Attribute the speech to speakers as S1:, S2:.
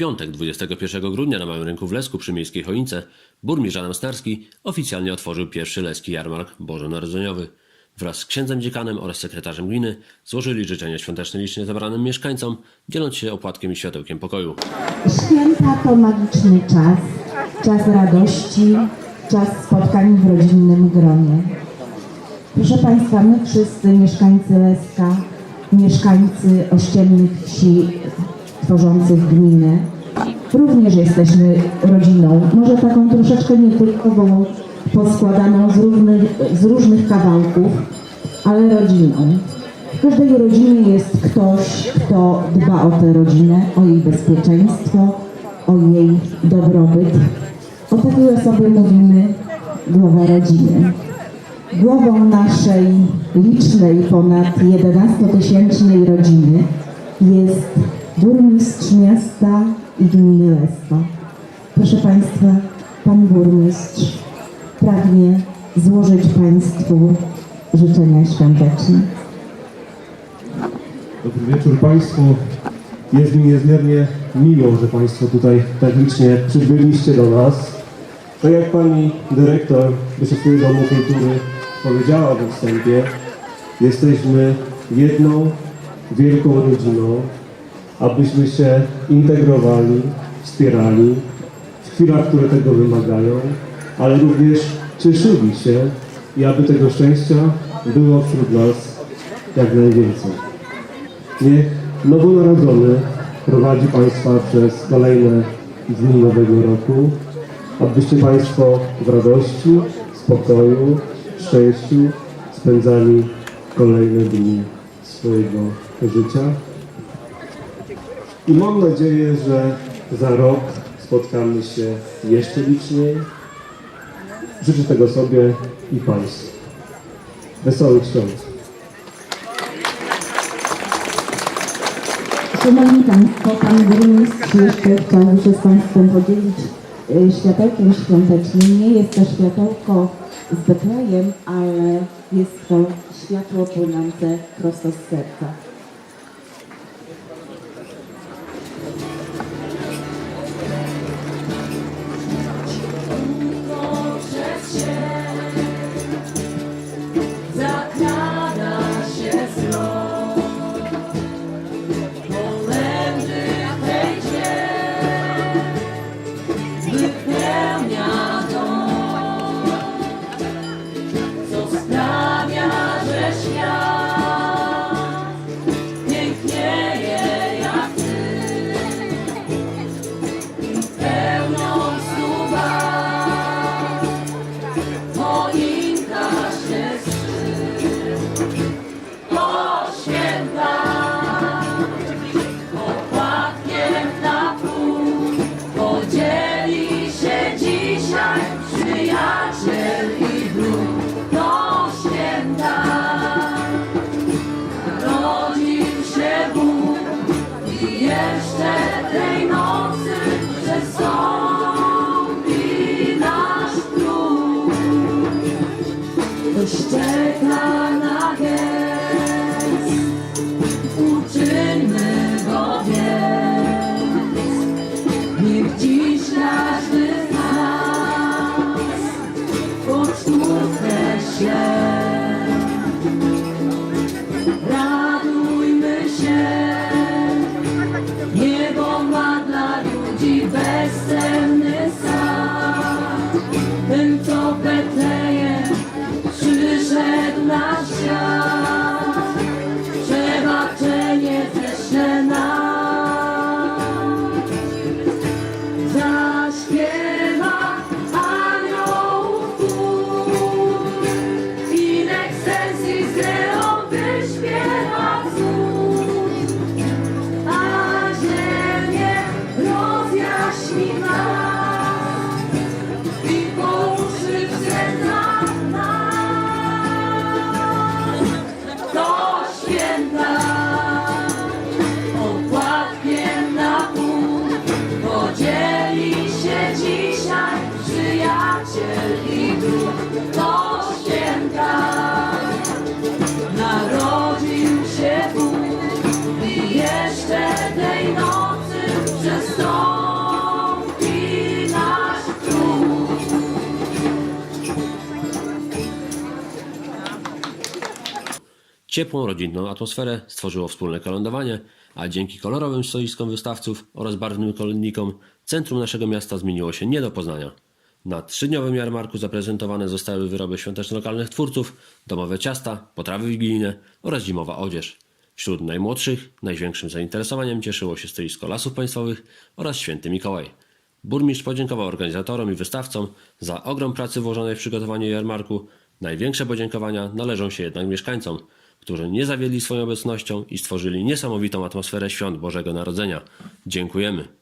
S1: piątek 21 grudnia na Małym Rynku w Lesku przy Miejskiej Choince burmistrz Adam Starski oficjalnie otworzył pierwszy leski jarmark bożonarodzeniowy. Wraz z księdzem dziekanem oraz sekretarzem gminy złożyli życzenia świąteczne licznie zebranym mieszkańcom, dzieląc się opłatkiem i światełkiem pokoju.
S2: Święta to magiczny czas, czas radości, czas spotkań w rodzinnym gronie. Proszę Państwa, my wszyscy mieszkańcy Leska, mieszkańcy ościennych wsi tworzących gminę, również jesteśmy rodziną, może taką troszeczkę nietypową, poskładaną z różnych, z różnych kawałków, ale rodziną. W każdej rodzinie jest ktoś, kto dba o tę rodzinę, o jej bezpieczeństwo, o jej dobrobyt. O takiej osobie mówimy głowa rodziny. Głową naszej licznej, ponad 11-tysięcznej rodziny jest burmistrz miasta i gminy Lesko. Proszę Państwa, Pan Burmistrz pragnie złożyć Państwu życzenia świąteczne.
S3: Dobry wieczór Państwu. Jest mi niezmiernie miło, że Państwo tutaj licznie przybyliście do nas. Tak jak Pani Dyrektor Wysokiego Domu Kultury powiedziała we wstępie, jesteśmy jedną wielką rodziną, abyśmy się integrowali, wspierali w chwilach, które tego wymagają, ale również cieszyli się i aby tego szczęścia było wśród nas jak najwięcej. Niech nowonarodzony prowadzi Państwa przez kolejne dni nowego roku, abyście Państwo w radości, spokoju, szczęściu spędzali kolejne dni swojego życia. I mam nadzieję, że za rok spotkamy się jeszcze liczniej. Życzę tego sobie i Państwu. Wesołych świąt.
S2: Szanowni Państwo, Pan Burmistrz jeszcze chciałby się z Państwem podzielić y, światełkiem świątecznym. Nie jest to światełko z Betlejem, ale jest to światło płynące prosto z serca.
S4: Ktoś czeka na gest, uczyńmy go więc. Niech dziś każdy z nas pocztówkę się.
S1: Ciepłą, rodzinną atmosferę stworzyło wspólne kolędowanie, a dzięki kolorowym stoiskom wystawców oraz barwnym kolędnikom centrum naszego miasta zmieniło się nie do poznania. Na trzydniowym jarmarku zaprezentowane zostały wyroby świąteczno-lokalnych twórców, domowe ciasta, potrawy wigilijne oraz zimowa odzież. Wśród najmłodszych największym zainteresowaniem cieszyło się stoisko Lasów Państwowych oraz Święty Mikołaj. Burmistrz podziękował organizatorom i wystawcom za ogrom pracy włożonej w przygotowanie jarmarku. Największe podziękowania należą się jednak mieszkańcom, którzy nie zawiedli swoją obecnością i stworzyli niesamowitą atmosferę świąt Bożego Narodzenia. Dziękujemy.